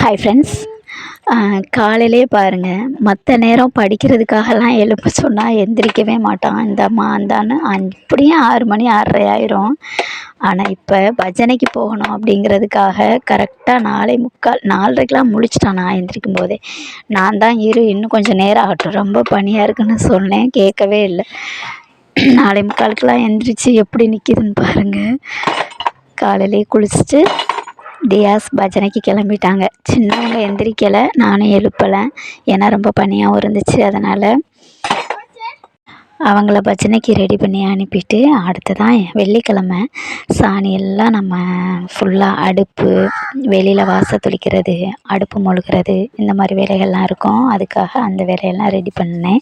Hi friends காலையிலே பாருங்கள் மற்ற நேரம் படிக்கிறதுக்காகலாம் எழுப்ப சொன்னால் எந்திரிக்கவே மாட்டான். இந்தாம்மா அந்தான்னு அப்படியும் ஆறு மணி ஆறரை ஆயிரும். ஆனால் இப்போ பஜனைக்கு போகணும் அப்படிங்கிறதுக்காக கரெக்டாக நாளை முக்கால் நாலரைக்கெலாம் முழிச்சிட்டான் நான் எந்திரிக்கும் போதே. நான் தான் இரு இன்னும் கொஞ்சம் நேரம் ஆகட்டும். ரொம்ப பனியாக இருக்குன்னு சொன்னேன். கேட்கவே இல்லை. நாளை முக்காலுக்கெலாம் எந்திரிச்சு எப்படி நிற்கிதுன்னு பாருங்கள் காலையிலே குளிச்சுட்டு தியாஸ் பஜனைக்கு கிளம்பிட்டாங்க. சின்னவங்க எந்திரிக்கலை நானும் எழுப்பலை. ஏன்னா ரொம்ப பனியாகவும் இருந்துச்சு. அதனால் அவங்கள பஜனைக்கு ரெடி பண்ணி அனுப்பிட்டு அடுத்ததான் வெள்ளிக்கிழமை சாணி எல்லாம் நம்ம ஃபுல்லாக அடுப்பு வெளியில் வாசல் தெளிக்கிறது அடுப்பு மொழுகிறது இந்த மாதிரி வேலைகள்லாம் இருக்கும். அதுக்காக அந்த வேலையெல்லாம் ரெடி பண்ணேன்.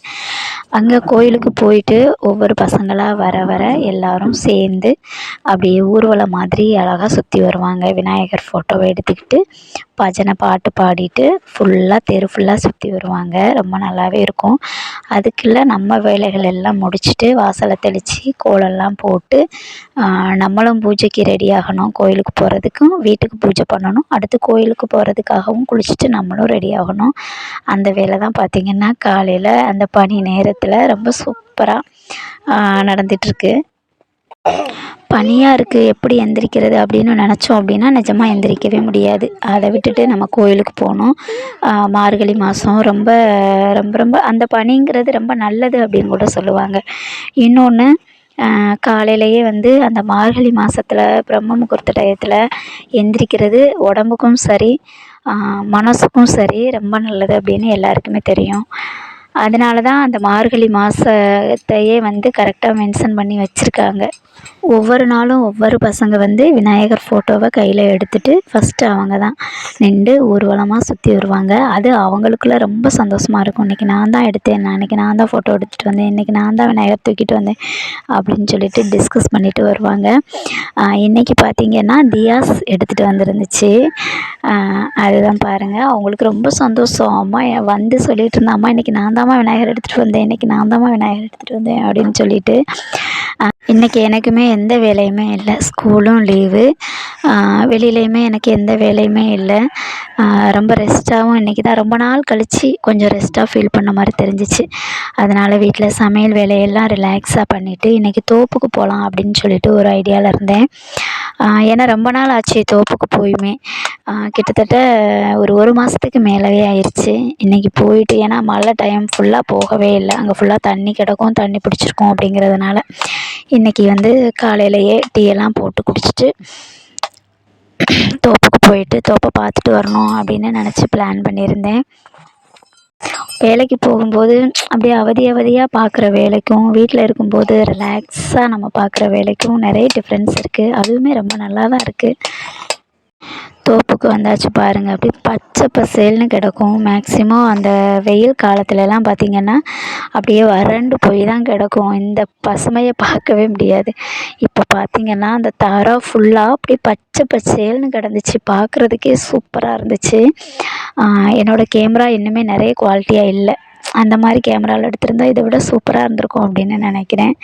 அங்கே கோயிலுக்கு போயிட்டு ஒவ்வொரு பசங்களாக வர வர எல்லோரும் சேர்ந்து அப்படியே ஊர்வலம் மாதிரி அழகாக சுற்றி வருவாங்க. விநாயகர் ஃபோட்டோவை எடுத்துக்கிட்டு பஜனை பாட்டு பாடிட்டு ஃபுல்லாக தெரு ஃபுல்லாக சுற்றி வருவாங்க. ரொம்ப நல்லாவே இருக்கும். அதுக்குள்ளே நம்ம வேலைகள் எல்லாம் முடிச்சுட்டு வாசலை தெளித்து கோலம்லாம் போட்டு நம்மளும் பூஜைக்கு ரெடி ஆகணும். கோயிலுக்கு போகிறதுக்கும் வீட்டுக்கு பூஜை பண்ணணும். அடுத்து கோயிலுக்கு போகிறதுக்காகவும் குளிச்சுட்டு நம்மளும் ரெடி ஆகணும். அந்த வேலை தான் பார்த்திங்கன்னா காலையில் அந்த பனி நேரத்தில் ரொம்ப சூப்பராக நடந்துகிட்ருக்கு பனியாக இருக்குது எப்படி எந்திரிக்கிறது அப்படின்னு நினச்சோம் அப்படின்னா நிஜமாக எந்திரிக்கவே முடியாது. அதை விட்டுட்டு நம்ம கோயிலுக்கு போகணும். மார்கழி மாதம் ரொம்ப ரொம்ப ரொம்ப அந்த பனிங்கிறது ரொம்ப நல்லது அப்படின்னு கூட சொல்லுவாங்க. இன்னொன்று காலையிலேயே வந்து அந்த மார்கழி மாதத்துல பிரம்ம முகூர்த்த டயத்தில் எந்திரிக்கிறது உடம்புக்கும் சரி மனதுக்கும் சரி ரொம்ப நல்லது அப்படின்னு எல்லாருக்குமே தெரியும். அதனால தான் அந்த மார்கழி மாதத்தையே வந்து கரெக்டாக மென்ஷன் பண்ணி வச்சுருக்காங்க. ஒவ்வொரு நாளும் ஒவ்வொரு பசங்க வந்து விநாயகர் ஃபோட்டோவை கையில் எடுத்துகிட்டு ஃபஸ்ட்டு அவங்க தான் நின்று ஊர்வலமாக சுற்றி வருவாங்க. அது அவங்களுக்குள்ள ரொம்ப சந்தோஷமாக இருக்கும். இன்றைக்கி நான் தான் எடுத்தேன். நான் இன்றைக்கி நான் தான் ஃபோட்டோ எடுத்துகிட்டு வந்தேன். இன்றைக்கி நான் தான் விநாயகர் தூக்கிட்டு வந்தேன். அப்படின்னு சொல்லிட்டு டிஸ்கஸ் பண்ணிவிட்டு வருவாங்க. இன்றைக்கி பார்த்திங்கன்னா தியாஸ் எடுத்துகிட்டு வந்துருந்துச்சு. அதுதான் பாருங்கள் அவங்களுக்கு ரொம்ப சந்தோஷம். அம்மா வந்து சொல்லிகிட்டு இருந்தேன் அம்மா இன்றைக்கி நான் தான் தாம்மா விநாயகர் எடுத்துகிட்டு வந்தேன். இன்றைக்கி நான் தாம்மா விநாயகர் எடுத்துகிட்டு வந்தேன் அப்படின்னு சொல்லிட்டு இன்றைக்கி எனக்குமே எந்த வேலையுமே இல்லை. ஸ்கூலும் லீவு. வெளியிலையுமே எனக்கு எந்த வேலையுமே இல்லை. ரொம்ப ரெஸ்ட்டாகவும் இன்றைக்கி தான். ரொம்ப நாள் கழித்து கொஞ்சம் ரெஸ்ட்டாக ஃபீல் பண்ண மாதிரி தெரிஞ்சிச்சு. அதனால் வீட்டில் சமையல் வேலையெல்லாம் ரிலாக்ஸாக பண்ணிவிட்டு இன்றைக்கி தோப்புக்கு போகலாம் அப்படின்னு சொல்லிட்டு ஒரு ஐடியாவில் இருந்தேன். ஏன்னா ரொம்ப நாள் ஆச்சு தோப்புக்கு போயுமே. கிட்டத்தட்ட ஒரு ஒரு மாதத்துக்கு மேலவே ஆயிடுச்சு இன்றைக்கி போயிட்டு ஏன்னா மழை டைம் ஃபுல்லாக போகவே இல்லை. அங்கே ஃபுல்லாக தண்ணி கிடக்கும் தண்ணி பிடிச்சிருக்கும் அப்படிங்கிறதுனால இன்றைக்கி வந்து காலையிலேயே டீ எல்லாம் போட்டு குடிச்சிட்டு தோப்புக்கு போயிட்டு தோப்பை பார்த்துட்டு வரணும் அப்படின்னு நினச்சி பிளான் பண்ணியிருந்தேன். வேலைக்கு போகும்போது அப்படியே அவதி அவதியாக பார்க்குற வேலைக்கும் வீட்டில் இருக்கும்போது ரிலாக்ஸாக நம்ம பார்க்குற வேலைக்கும் நிறைய டிஃப்ரென்ஸ் இருக்குது அதுவுமே ரொம்ப நல்லா தான் இருக்குது தோப்புக்கு வந்தாச்சு பாருங்கள் அப்படியே பச்சை பசேல்னு கிடக்கும். மேக்ஸிமம் அந்த வெயில் காலத்துலலாம் பார்த்திங்கன்னா அப்படியே வறண்டு போய் தான் கிடக்கும். இந்த பசுமையை பார்க்கவே முடியாது. இப்போ பார்த்திங்கன்னா அந்த தரம் ஃபுல்லாக அப்படியே பச்சை பசேல்னு கிடந்துச்சு. பார்க்குறதுக்கே சூப்பராக இருந்துச்சு. என்னோடய கேமரா இன்னுமே நிறைய குவாலிட்டியாக இல்லை. அந்த மாதிரி கேமராவில் எடுத்திருந்தா இதை விட சூப்பராக இருந்திருக்கும் அப்படின்னு நினைக்கிறேன்.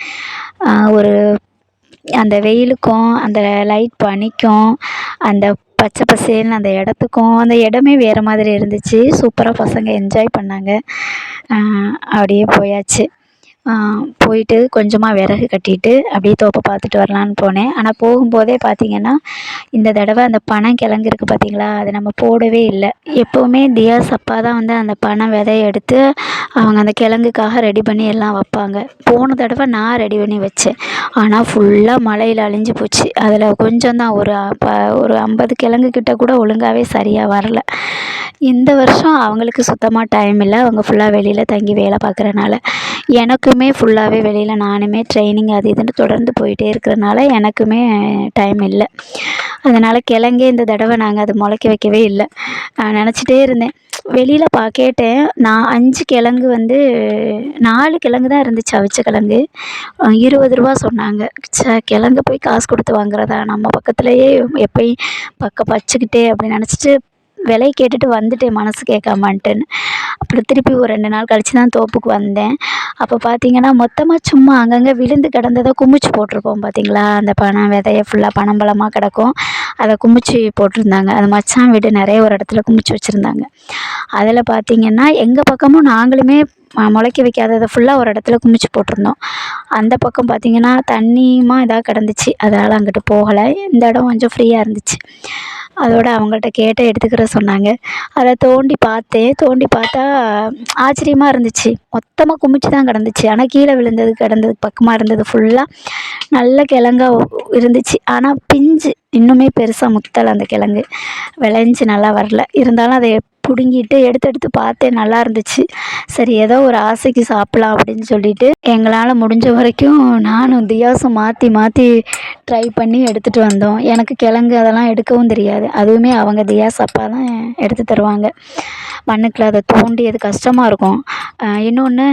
ஒரு அந்த வெயிலுக்கும் அந்த லைட் பனிக்கும் அந்த பச்சை பசேல்னு அந்த இடத்துக்கும் அந்த இடமே வேறு மாதிரி இருந்துச்சு. சூப்பராக பசங்க என்ஜாய் பண்ணாங்க. அப்படியே போயாச்சு. போயிட்டு கொஞ்சமாக விறகு கட்டிட்டு அப்படியே தோப்பை பார்த்துட்டு வரலான்னு போனேன். ஆனால் போகும்போதே பார்த்திங்கன்னா இந்த தடவை அந்த பனங்கிழங்கு இருக்குது பார்த்திங்களா அதை நம்ம போடவே இல்லை. எப்போவுமே தியாஸ் அப்பா தான் வந்து அந்த பனை விதைய எடுத்து அவங்க அந்த கிழங்குக்காக ரெடி பண்ணி எல்லாம் வைப்பாங்க. போன தடவை நான் ரெடி பண்ணி வச்சேன். ஆனால் ஃபுல்லாக மழையில் அழிஞ்சு போச்சு. அதில் கொஞ்சம் தான் ஒரு ப ஒரு ஐம்பது கிழங்கு கிட்ட கூட ஒழுங்காகவே சரியாக வரல. இந்த வருஷம் அவங்களுக்கு சுத்தமாக டைம் இல்லை. அவங்க ஃபுல்லாக வெளியில் தங்கி வேலை பார்க்குறனால. எனக்குமே ஃபுல்லாகவே வெளியில் நானுமே ட்ரைனிங் அது இதுன்னு தொடர்ந்து போயிட்டே இருக்கிறனால எனக்குமே டைம் இல்லை. அதனால் கிழங்கே இந்த தடவை நாங்கள் அது முளைக்க வைக்கவே இல்லை. நான் நினச்சிட்டே இருந்தேன். வெளியில் பா கேட்டேன். நான் அஞ்சு கிழங்கு வந்து நாலு கிழங்கு தான் இருந்துச்சு அவிச்ச கிழங்கு. இருபது ரூபா சொன்னாங்க. ச கிழங்கு போய் காசு கொடுத்து வாங்குறதா? நம்ம பக்கத்துலேயே எப்பயும் பக்கம் வச்சுக்கிட்டே அப்படின்னு நினச்சிட்டு விலை கேட்டுட்டு வந்துட்டேன் மனசு கேட்காமன்ட்டுன்னு. அப்புறம் திருப்பி ஒரு ரெண்டு நாள் கழித்து தான் தோப்புக்கு வந்தேன். அப்போ பார்த்தீங்கன்னா மொத்தமாக சும்மா அங்கங்கே விழுந்து கிடந்ததை குமிச்சு போட்டிருப்போம் பார்த்தீங்களா அந்த பனை விதையை ஃபுல்லாக பனம்பழமாக கிடக்கும். அதை குமிச்சு போட்டிருந்தாங்க. அது மச்சான் வீடு நிறைய ஒரு இடத்துல குமிச்சு வச்சுருந்தாங்க. அதில் பார்த்திங்கன்னா எங்கள் பக்கமும் நாங்களுமே முளைக்க வைக்காததை ஃபுல்லாக ஒரு இடத்துல குமிச்சு போட்டிருந்தோம். அந்த பக்கம் பார்த்திங்கன்னா தண்ணியுமா இதாக கிடந்துச்சு. அதனால் அங்கிட்டு போகலை. இந்த இடம் கொஞ்சம் ஃப்ரீயாக இருந்துச்சு. அதோட அவங்கள்ட்ட கேட்டு எடுத்துக்கிற சொன்னாங்க. அதை தோண்டி பார்த்தேன். தோண்டி பார்த்தா ஆச்சரியமாக இருந்துச்சு. மொத்தமாக குமிச்சு தான் கிடந்துச்சு. ஆனால் கீழே விழுந்தது கிடந்தது பக்கமாக இருந்தது ஃபுல்லாக நல்ல கிழங்கா இருந்துச்சு. ஆனால் பிஞ்சு இன்னுமே பெருசாக முத்தலை அந்த கிழங்கு. விளைஞ்சி நல்லா வரல. இருந்தாலும் அதை பிடுங்கிட்டு எடுத்து எடுத்து பார்த்தேன் நல்லா இருந்துச்சு. சரி ஏதோ ஒரு ஆசைக்கு சாப்பிட்லாம் அப்படின்னு சொல்லிட்டு எங்களால் முடிஞ்ச வரைக்கும் நானும் தியாசும் மாற்றி மாற்றி ட்ரை பண்ணி எடுத்துகிட்டு வந்தோம். எனக்கு கிழங்கு அதெல்லாம் எடுக்கவும் தெரியாது. அதுவுமே அவங்க தியாஸ் அப்பா தான் எடுத்து தருவாங்க. மண்ணுக்குள்ள அதை தோண்டி அது கஷ்டமாக இருக்கும் இன்னொன்று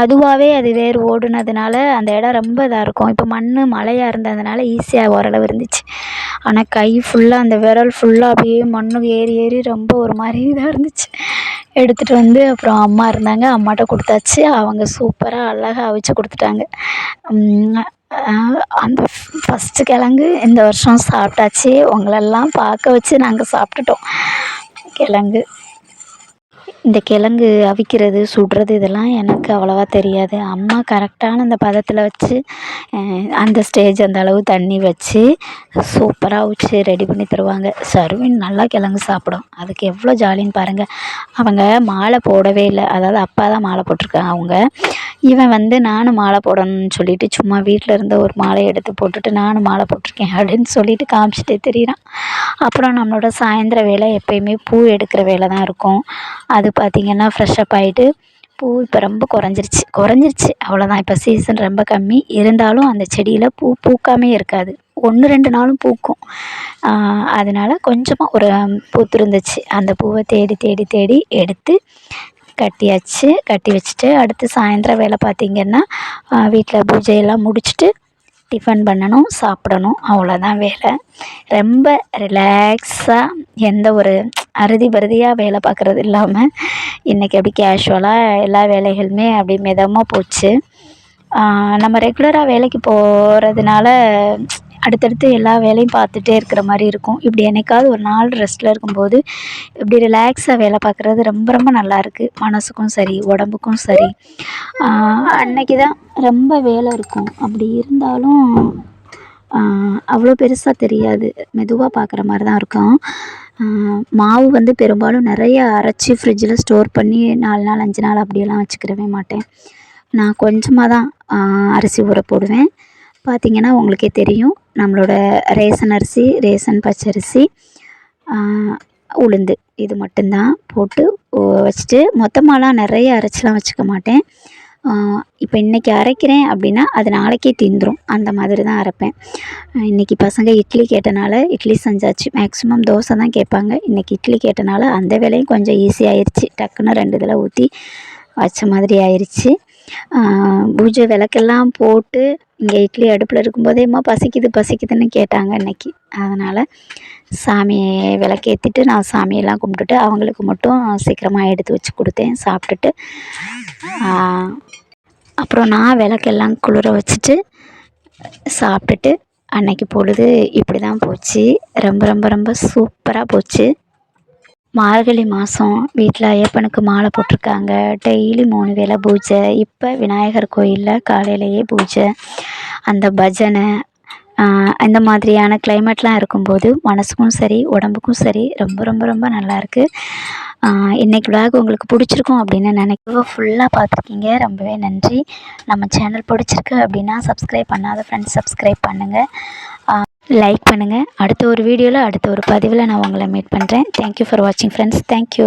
அதுவாகவே அது வேர் ஓடுனதுனால அந்த இடம் ரொம்ப இதாக இருக்கும். இப்போ மண் மழையாக இருந்ததுனால ஈஸியாக ஓரளவு இருந்துச்சு. ஆனால் கை ஃபுல்லாக அந்த விரல் ஃபுல்லாக அப்படியே மண் ஏறி ஏறி ரொம்ப ஒரு மாதிரி இதாக இருந்துச்சு. எடுத்துகிட்டு வந்து அப்புறம் அம்மா இருந்தாங்க. அம்மாட்ட கொடுத்தாச்சு. அவங்க சூப்பராக அழகாக அவிச்சு கொடுத்துட்டாங்க. அந்த ஃபஸ்ட்டு கிழங்கு இந்த வருஷம் சாப்பிட்டாச்சு. உங்களெல்லாம் பார்க்க வச்சு நாங்கள் சாப்பிட்டுட்டோம். கிழங்கு. இந்த கிழங்கு அவிக்கிறது சுடுறது இதெல்லாம் எனக்கு அவ்வளோவா தெரியாது. அம்மா கரெக்டான அந்த பதத்தில் வச்சு அந்த ஸ்டேஜ் அந்த அளவு தண்ணி வச்சு சூப்பராக அவிச்சு ரெடி பண்ணி தருவாங்க. சருவின் நல்லா கிழங்கு சாப்பிடும். அதுக்கு எவ்வளோ ஜாலின்னு பாருங்கள் அவங்க மாலை போடவே இல்லை. அதாவது அப்பா தான் மாலை போட்டிருக்காங்க. அவங்க இவன் வந்து நானும் மாலை போடணும்னு சொல்லிட்டு சும்மா வீட்டில் இருந்த ஒரு மாலையை எடுத்து போட்டுட்டு நானும் மாலை போட்டிருக்கேன் அப்படின்னு சொல்லிட்டு காமிச்சிட்டே தெரியிறான். அப்புறம் நம்மளோட சாயந்தர வேலை எப்பயுமே பூ எடுக்கிற வேலை தான் இருக்கும். அது பார்த்திங்கன்னா ஃப்ரெஷ்ஷப் ஆகிட்டு பூ இப்போ ரொம்ப குறைஞ்சிருச்சு. குறைஞ்சிருச்சு. அவ்வளோதான் இப்போ சீசன் ரொம்ப கம்மி. இருந்தாலும் அந்த செடியில் பூ பூக்காமே இருக்காது. ஒன்று ரெண்டு நாளும் பூக்கும். அதனால் கொஞ்சமாக ஒரு பூத்திருந்துச்சு அந்த பூவை தேடி தேடி தேடி எடுத்து கட்டியாச்சு. கட்டி வச்சுட்டு அடுத்து சாயந்தரம் வேலை பார்த்திங்கன்னா வீட்டில் பூஜையெல்லாம் முடிச்சுட்டு டிஃபன் பண்ணணும் சாப்பிடணும். அவ்வளோதான் வேலை. ரொம்ப ரிலாக்ஸாக எந்த ஒரு அறுதி பருதியாக வேலை பார்க்குறது இல்லாமல் இன்றைக்கி அப்படி கேஷுவலாக எல்லா வேலைகளுமே அப்படி மிதமாக போச்சு. நம்ம ரெகுலராக வேலைக்கு போகிறதுனால அடுத்தடுத்து எல்லா வேலையும் பார்த்துட்டே இருக்கிற மாதிரி இருக்கும். இப்படி என்னைக்காவது ஒரு நாள் ரெஸ்ட்டில் இருக்கும்போது இப்படி ரிலாக்ஸாக வேலை பார்க்குறது ரொம்ப ரொம்ப நல்லாயிருக்கு மனதுக்கும் சரி உடம்புக்கும் சரி. அன்னைக்கு தான் ரொம்ப வேலை இருக்கும். அப்படி இருந்தாலும் அவ்வளோ பெருசாக தெரியாது. மெதுவாக பார்க்குற மாதிரி தான் இருக்கும் மாவு வந்து பெரும்பாலும் நிறைய அரைச்சி ஃப்ரிட்ஜில் ஸ்டோர் பண்ணி நாலு நாள் அஞ்சு நாள் அப்படியெல்லாம் வச்சுக்கிறவே மாட்டேன். நான் கொஞ்சமாக தான் அரிசி ஊற போடுவேன். பார்த்திங்கன்னா உங்களுக்கே தெரியும். நம்மளோட ரேசன் அரிசி ரேசன் பச்சரிசி உளுந்து. இது மட்டும்தான் போட்டு வச்சுட்டு மொத்தமாலாம் நிறைய அரைச்சிலாம் வச்சுக்க மாட்டேன். இப்போ இன்றைக்கி அரைக்கிறேன் அப்படின்னா அது நாளைக்கே தீந்துடும் அந்த மாதிரி தான் அரைப்பேன். இன்றைக்கி பசங்க இட்லி கேட்டனால இட்லி செஞ்சாச்சு. மேக்ஸிமம் தோசை தான் கேட்பாங்க. இன்றைக்கி இட்லி கேட்டனால அந்த வேலையும் கொஞ்சம் ஈஸியாகிருச்சு டக்குன்னு ரெண்டு இதில் ஊற்றி வச்ச மாதிரி ஆயிடுச்சு பூஜை விளக்கெல்லாம் போட்டு இங்கே இட்லி அடுப்பில் இருக்கும்போதே அம்மா பசிக்குது பசிக்குதுன்னு கேட்டாங்க இன்றைக்கி அதனால் சாமியை விளக்கேற்றிட்டு நான் சாமியெல்லாம் கும்பிட்டுட்டு அவங்களுக்கு மட்டும் சீக்கிரமாக எடுத்து வச்சு கொடுத்தேன் சாப்பிட்டுட்டு. அப்புறம் நான் விளக்கெல்லாம் குளிர வச்சுட்டு சாப்பிட்டுட்டு அன்னைக்கு பொழுது இப்படி தான் போச்சு. ரொம்ப ரொம்ப ரொம்ப சூப்பராக போச்சு. மார்கழி மாதம் வீட்டில் ஐயப்பனுக்கு மாலை போட்டிருக்காங்க. டெய்லி மூணு வேளை பூஜை. இப்போ விநாயகர் கோயிலில் காலையிலேயே பூஜை. அந்த பஜனை இந்த மாதிரியான கிளைமேட்லாம் இருக்கும்போது மனசுக்கும் சரி உடம்புக்கும் சரி ரொம்ப ரொம்ப ரொம்ப நல்லாயிருக்கு இன்றைக்கி விளாக் உங்களுக்கு பிடிச்சிருக்கும் அப்படின்னு நினைக்கிறோம். ஃபுல்லாக பார்த்துருக்கீங்க. ரொம்பவே நன்றி. நம்ம சேனல் பிடிச்சிருக்கு அப்படின்னா சப்ஸ்கிரைப் பண்ணாத ஃப்ரெண்ட்ஸ் சப்ஸ்கிரைப் பண்ணுங்கள் லைக் பண்ணுங்கள் அடுத்த ஒரு வீடியோவில் அடுத்த ஒரு பதிவில் நான் உங்களை மீட் பண்ணுறேன் தேங்க்யூ ஃபார் வாட்சிங் ஃப்ரெண்ட்ஸ் தேங்க்யூ